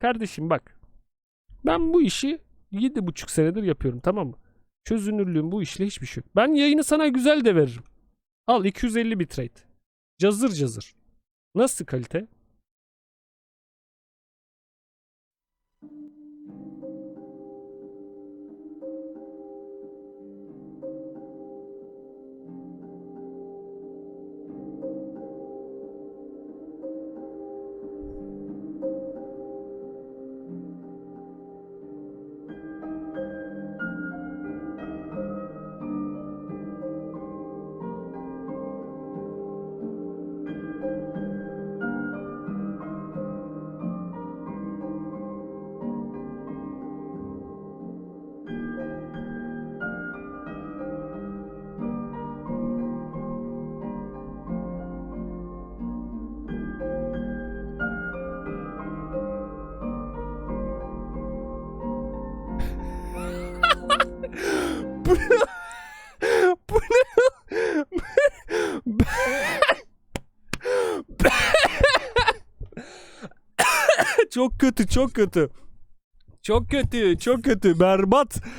Kardeşim bak. Ben bu işi yedi buçuk senedir yapıyorum tamam mı? Çözünürlüğüm bu işle hiçbir şey yok. Ben yayını sana güzel de veririm. Al 250 bitrate. Cazır cazır. Nasıl kalite? Bu ne? Bu ne? çok kötü, çok kötü. Çok kötü, çok kötü. Berbat.